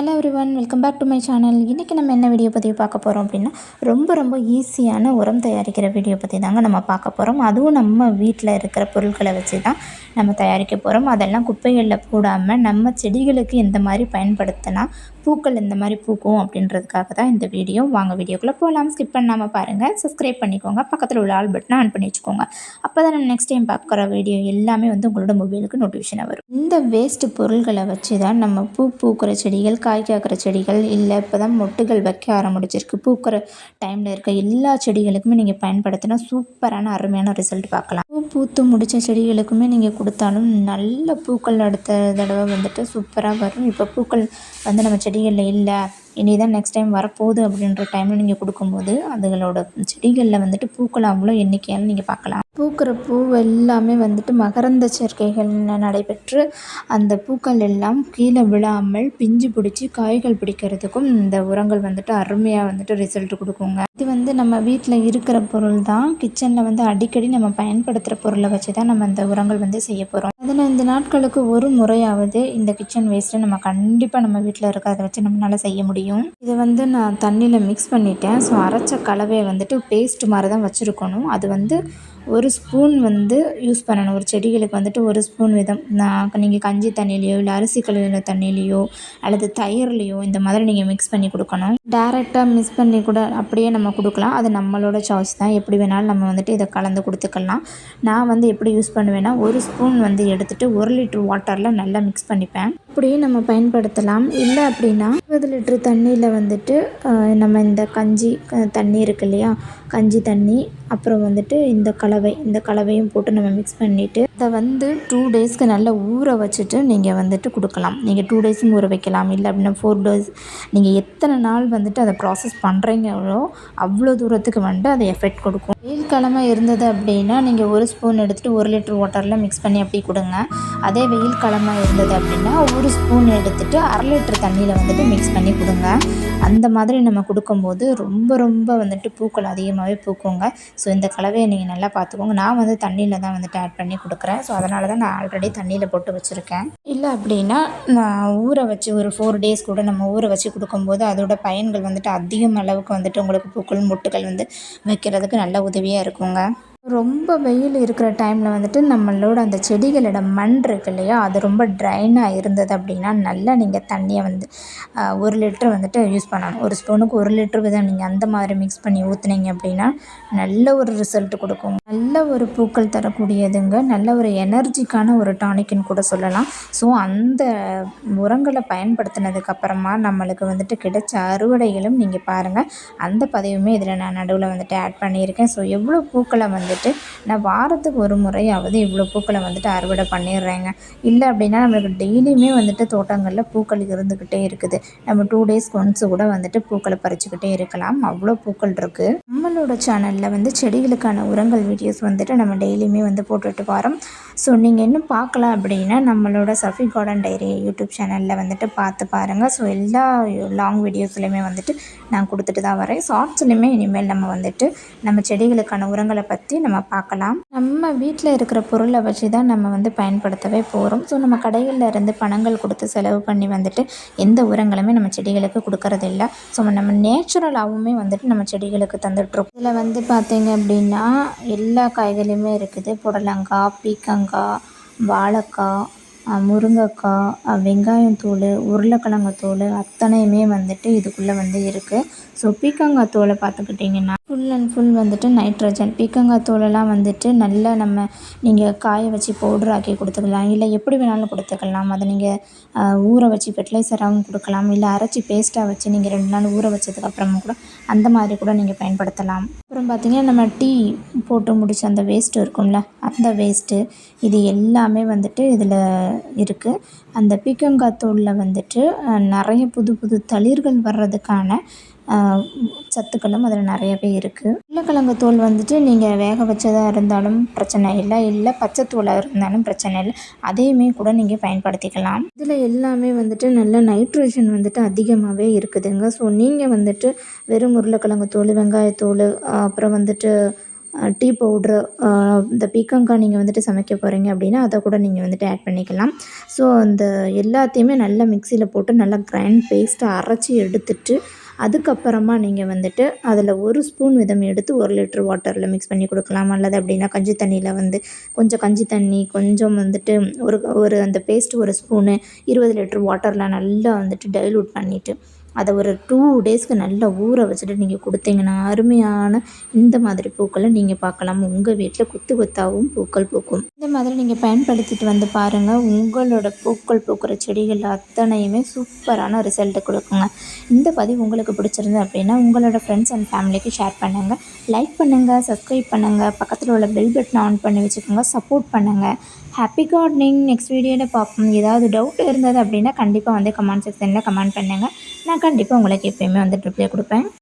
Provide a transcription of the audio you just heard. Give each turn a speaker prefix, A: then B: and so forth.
A: Hello everyone welcome back to my channel இன்றைக்கி நம்ம என்ன வீடியோ பற்றி பார்க்க போகிறோம் அப்படின்னா ரொம்ப ரொம்ப ஈஸியான உரம் தயாரிக்கிற வீடியோ பற்றி தாங்க நம்ம பார்க்க போகிறோம் அதுவும் நம்ம வீட்டில் இருக்கிற பொருட்களை வச்சு தான் நம்ம தயாரிக்க போகிறோம் அதெல்லாம் குப்பைகளில் போடாமல் நம்ம செடிகளுக்கு எந்த மாதிரி பயன்படுத்தினா பூக்கள் இந்த மாதிரி பூக்கும் அப்படின்றதுக்காக தான் இந்த வீடியோ. வாங்க வீடியோக்குள்ளே போகலாம் ஸ்கிப் பண்ணாமல் பாருங்கள் சப்ஸ்கிரைப் பண்ணிக்கோங்க. பக்கத்தில் உள்ள ஆல் பட்டனை ஆன் பண்ணி வச்சுக்கோங்க. அப்போ தான் நம்ம நெக்ஸ்ட் டைம் பார்க்குற வீடியோ எல்லாமே வந்து உங்களோட மொபைலுக்கு நோட்டிஃபிகேஷன் வரும். இந்த வேஸ்ட் பொருள்களை வச்சு தான் நம்ம பூ பூக்கிற செடிகள் காய் காக்கிற செடிகள் இல்லை இப்போ தான் மொட்டுகள் வைக்க ஆரம்பிச்சிருக்கு. பூக்கிற டைமில் இருக்க எல்லா செடிகளுக்குமே நீங்கள் பயன்படுத்தினா சூப்பரான அருமையான ரிசல்ட் பார்க்கலாம். பூ பூத்து முடித்த செடிகளுக்குமே நீங்கள் கொடுத்தாலும் நல்ல பூக்கள் அடுத்த தடவை வந்துட்டு சூப்பராக வரும். இப்போ பூக்கள் வந்து நம்ம செடிகளில் இல்லை. இனி தான் நெக்ஸ்ட் டைம் வரப்போகுது அப்படின்ற டைமில் நீங்கள் கொடுக்கும்போது அதுகளோட செடிகளில் வந்துட்டு பூக்கள் அவ்வளோ எண்ணிக்கையால் நீங்கள் பார்க்கலாம். பூக்கிற பூ எல்லாமே வந்துட்டு மகரந்த சேர்க்கைகள் நடைபெற்று அந்த பூக்கள் எல்லாம் கீழே விழாமல் பிஞ்சு பிடிச்சி காய்கள் பிடிக்கிறதுக்கும் இந்த உரங்கள் வந்துட்டு அருமையாக வந்துட்டு ரிசல்ட் கொடுக்குங்க. இது வந்து நம்ம வீட்டில் இருக்கிற பொருள் தான் கிச்சனில் வந்து அடிக்கடி நம்ம பயன்படுத்துகிற பொருளை வச்சு தான் நம்ம இந்த உரங்கள் வந்து செய்ய போகிறோம் பதினைந்து நாட்களுக்கு ஒரு முறையாவது இந்த கிச்சன் வேஸ்ட்டை நம்ம கண்டிப்பாக நம்ம வீட்டில் இருக்கிறத வச்சு நம்மளால் செய்ய முடியும். இதை வந்து நான் தண்ணியில் மிக்ஸ் பண்ணிட்டேன். ஸோ அரைச்ச கலவையை வந்துட்டு பேஸ்ட் மாதிரி தான் வச்சுருக்கணும். அது வந்து ஒரு ஸ்பூன் வந்து யூஸ் பண்ணணும். ஒரு செடிகளுக்கு வந்துட்டு ஒரு ஸ்பூன் வீதம். நான் நீங்கள் கஞ்சி தண்ணியிலையோ இல்லை அரிசி கழுவின தண்ணியிலையோ அல்லது தயிர்லையோ இந்த மாதிரி நீங்கள் மிக்ஸ் பண்ணி கொடுக்கணும். டேரெக்டாக மிக்ஸ் பண்ணி கூட அப்படியே நம்ம கொடுக்கலாம். அது நம்மளோட சாய்ஸ் தான். எப்படி வேணாலும் நம்ம வந்துட்டு இதை கலந்து கொடுத்துக்கலாம். நான் வந்து எப்படி யூஸ் பண்ணுவேன்னா ஒரு ஸ்பூன் வந்து எடுத்துகிட்டு ஒரு லிட்டர் வாட்டரில் நல்லா மிக்ஸ் பண்ணிப்பேன். அப்படியே நம்ம பயன்படுத்தலாம். இல்லை அப்படின்னா இருபது லிட்ரு தண்ணியில் வந்துட்டு நம்ம இந்த கஞ்சி தண்ணி இருக்கு இல்லையா? கஞ்சி தண்ணி அப்புறம் வந்துட்டு இந்த கலவை இந்த கலவையும் போட்டு நம்ம மிக்ஸ் பண்ணிவிட்டு அதை வந்து டூ டேஸ்க்கு நல்லா ஊற வச்சுட்டு நீங்கள் வந்துட்டு கொடுக்கலாம். நீங்கள் டூ டேஸும் ஊற வைக்கலாம். இல்லை அப்படின்னா ஃபோர் டேஸ் நீங்கள் எத்தனை நாள் வந்துட்டு அதை ப்ராசஸ் பண்ணுறீங்களோ அவ்வளோ தூரத்துக்கு வந்துட்டு அது எஃபெக்ட் கொடுக்கும். வெயில் கிழமை இருந்தது அப்படின்னா நீங்கள் ஒரு ஸ்பூன் எடுத்துகிட்டு ஒரு லிட்டர் வாட்டரில் மிக்ஸ் பண்ணி அப்படி கொடுங்க. அதே வெயில் கிழமை இருந்தது அப்படின்னா ஒரு ஸ்பூன் எடுத்துகிட்டு அரை லிட்டர் தண்ணியில் வந்துட்டு மிக்ஸ் பண்ணி கொடுங்க. அந்த மாதிரி நம்ம கொடுக்கும்போது ரொம்ப ரொம்ப வந்துட்டு பூக்கள் அதிகமாகவே பூக்குங்க. ஸோ இந்த கலவையை நீங்கள் நல்லா பார்த்துக்கோங்க. நான் வந்து தண்ணியில் தான் வந்துட்டு ஆட் பண்ணி கொடுக்குறேன். ஸோ அதனால தான் நான் ஆல்ரெடி தண்ணியில் போட்டு வச்சுருக்கேன். இல்லை அப்படின்னா நான் ஊற வச்சு ஒரு ஃபோர் டேஸ் கூட நம்ம ஊற வச்சு கொடுக்கும்போது அதோட பயன்கள் வந்துட்டு அதிகம் அளவுக்கு வந்துட்டு உங்களுக்கு பூக்கள் மொட்டுகள் வந்து வைக்கிறதுக்கு நல்ல உதவியாக இருக்குங்க. ரொம்ப வெயில் இருக்கிற டைமில் வந்துட்டு நம்மளோட அந்த செடிகளோட மண் இருக்கு இல்லையா அது ரொம்ப ட்ரைனாக இருந்தது அப்படின்னா நல்லா நீங்கள் தண்ணியை வந்து ஒரு லிட்ரு வந்துட்டு யூஸ் பண்ணணும். ஒரு ஸ்பூனுக்கு ஒரு லிட்ரு விதம் நீங்கள் அந்த மாதிரி மிக்ஸ் பண்ணி ஊற்றுனீங்க அப்படின்னா நல்ல ஒரு ரிசல்ட் கொடுக்கும். நல்ல ஒரு பூக்கள் தரக்கூடியதுங்க நல்ல ஒரு எனர்ஜிக்கான ஒரு டானிக்னு கூட சொல்லலாம். ஸோ அந்த உரங்களை பயன்படுத்தினதுக்கப்புறமா நம்மளுக்கு வந்துட்டு கிடைச்ச அறுவடைகளும் நீங்கள் பாருங்கள் அந்த பதிவுமே இதில் நான் நடுவில் வந்துட்டு ஆட் பண்ணியிருக்கேன். ஸோ எவ்வளோ பூக்களை வந்துட்டு வந்துட்டு நான் வாரத்துக்கு ஒரு முறையாவது இவ்வளோ பூக்களை வந்துட்டு அறுவடை பண்ணிடுறேங்க. இல்லை அப்படின்னா நம்மளுக்கு டெய்லியுமே வந்துட்டு தோட்டங்களில் பூக்கள் இருந்துக்கிட்டே இருக்குது. நம்ம டூ டேஸ்க்கு ஒன்ஸ் கூட வந்துட்டு பூக்களை பறிச்சுக்கிட்டே இருக்கலாம். அவ்வளோ பூக்கள் இருக்குது நம்மளோட சேனலில் வந்து செடிகளுக்கான உரங்கள் வீடியோஸ் வந்துட்டு நம்ம டெய்லியுமே வந்து போட்டுட்டு வரோம். ஸோ நீங்கள் இன்னும் பார்க்கல அப்படின்னா நம்மளோட சஃபி கார்டன் டைரி யூடியூப் சேனலில் வந்துட்டு பார்த்து பாருங்கள் ஸோ எல்லா லாங் வீடியோஸ்லையுமே வந்துட்டு நான் கொடுத்துட்டு தான் வரேன். ஷார்ட்ஸ்லையுமே இனிமேல் நம்ம வந்துட்டு நம்ம செடிகளுக்கான உரங்களை பற்றி நம்ம பார்க்கலாம். நம்ம வீட்டில் இருக்கிற பொருளை வச்சு தான் நம்ம வந்து பயன்படுத்தவே போகிறோம் ஸோ நம்ம கடைகளில் இருந்து பணங்கள் கொடுத்து செலவு பண்ணி வந்துட்டு எந்த உரங்களுமே நம்ம செடிகளுக்கு கொடுக்கறது இல்லை ஸோ நம்ம நேச்சுரலாகவுமே வந்துட்டு நம்ம செடிகளுக்கு தந்துட்டுருக்கோம். இதில் வந்து பார்த்திங்க அப்படின்னா எல்லா காய்கறியுமே இருக்குது. புடலங்காய் பீக்கங்காய் வாழைக்காய் முருங்கைக்காய் வெங்காயம் தோல் உருளைக்கிழங்கு தோல் அத்தனையுமே வந்துட்டு இதுக்குள்ளே வந்து இருக்குது ஸோ பீக்கங்காய் தோலை பார்த்துக்கிட்டிங்கன்னா ஃபுல் அண்ட் ஃபுல் வந்துட்டு நைட்ரஜன் பீக்கங்காய் தோலெல்லாம் வந்துட்டு நல்லா நம்ம நீங்கள் காய வச்சு பவுடர் ஆக்கி கொடுத்துக்கலாம். இல்லை எப்படி வேணாலும் கொடுத்துக்கலாம். அதை நீங்கள் ஊற வச்சு ஃபெர்டிலைசராகவும் கொடுக்கலாம். இல்லை அரைச்சி பேஸ்ட்டாக வச்சு நீங்கள் ரெண்டு நாள் ஊற வச்சதுக்கப்புறமா கூட அந்த மாதிரி கூட நீங்கள் பயன்படுத்தலாம். அப்புறம் பார்த்திங்கன்னா நம்ம டீ போட்டு முடிச்ச அந்த வேஸ்ட்டு இருக்கும்ல அந்த வேஸ்ட்டு இது எல்லாமே வந்துட்டு இதில் இருக்குது அந்த பீக்கங்காய் தோலில் வந்துட்டு நிறைய புது புது தளிர்கள் வர்றதுக்கான சத்துக்களும் அதில் நிறையவே இருக்குது உருளைக்கிழங்கு தோல் வந்துட்டு நீங்கள் வேக வச்சதாக இருந்தாலும் பிரச்சனை இல்லை. இல்லை பச்சை தோலாக இருந்தாலும் பிரச்சனை இல்லை. அதையுமே கூட நீங்கள் பயன்படுத்திக்கலாம். இதில் எல்லாமே வந்துட்டு நல்ல நைட்ரஜன் வந்துட்டு அதிகமாகவே இருக்குதுங்க. ஸோ நீங்கள் வந்துட்டு வெறும் உருளைக்கிழங்கு தோல் வெங்காயத்தோல் அப்புறம் வந்துட்டு டீ பவுட்ரு இந்த பீக்கங்காய் நீங்கள் வந்துட்டு சமைக்க போகிறீங்க அப்படின்னா அதை கூட நீங்கள் வந்துட்டு ஆட் பண்ணிக்கலாம். ஸோ அந்த எல்லாத்தையுமே நல்லா மிக்சியில் போட்டு நல்லா கிரைண்ட் பேஸ்ட்டாக அரைச்சி எடுத்துட்டு அதுக்கப்புறமா நீங்கள் வந்துட்டு அதில் ஒரு ஸ்பூன் விதம் எடுத்து ஒரு லிட்டர் வாட்டரில் மிக்ஸ் பண்ணி கொடுக்கலாம். அல்லது அப்படின்னா கஞ்சி தண்ணியில் வந்து கொஞ்சம் கஞ்சி தண்ணி கொஞ்சம் வந்துட்டு ஒரு ஒரு அந்த பேஸ்ட் ஒரு ஸ்பூனு இருபது லிட்டர் வாட்டரில் நல்லா வந்துட்டு டைலூட் பண்ணிவிட்டு அதை ஒரு டூ டேஸ்க்கு நல்லா ஊற வச்சுட்டு நீங்கள் கொடுத்தீங்கன்னா அருமையான இந்த மாதிரி பூக்களை நீங்கள் பார்க்கலாம். உங்கள் வீட்டில் கொத்து கொத்தாகவும் பூக்கள் பூக்கும். இந்த மாதிரி நீங்கள் பயன்படுத்திட்டு வந்து பாருங்கள் உங்களோட பூக்கள் பூக்கிற செடிகள் அத்தனையுமே சூப்பரான ரிசல்ட்டை கொடுக்குங்க. இந்த பதிவு உங்களுக்கு பிடிச்சிருந்து அப்படின்னா உங்களோட ஃப்ரெண்ட்ஸ் அண்ட் ஃபேமிலிக்கு ஷேர் பண்ணுங்கள் லைக் பண்ணுங்கள் சப்ஸ்கிரைப் பண்ணுங்கள் பக்கத்தில் உள்ள பெல் பட்டன் ஆன் பண்ணி வச்சுக்கோங்க. சப்போர்ட் பண்ணுங்கள் ஹாப்பி கார்டனிங் நெக்ஸ்ட் வீடியோவில் பார்ப்போம். ஏதாவது டவுட் இருந்தது அப்படின்னா கண்டிப்பாக வந்து கமெண்ட் செக்ஷனில் கமெண்ட் பண்ணுங்கள் நான் கண்டிப்பாக உங்களுக்கு எப்பயுமே வந்து ரிப்ளை கொடுப்பேன்.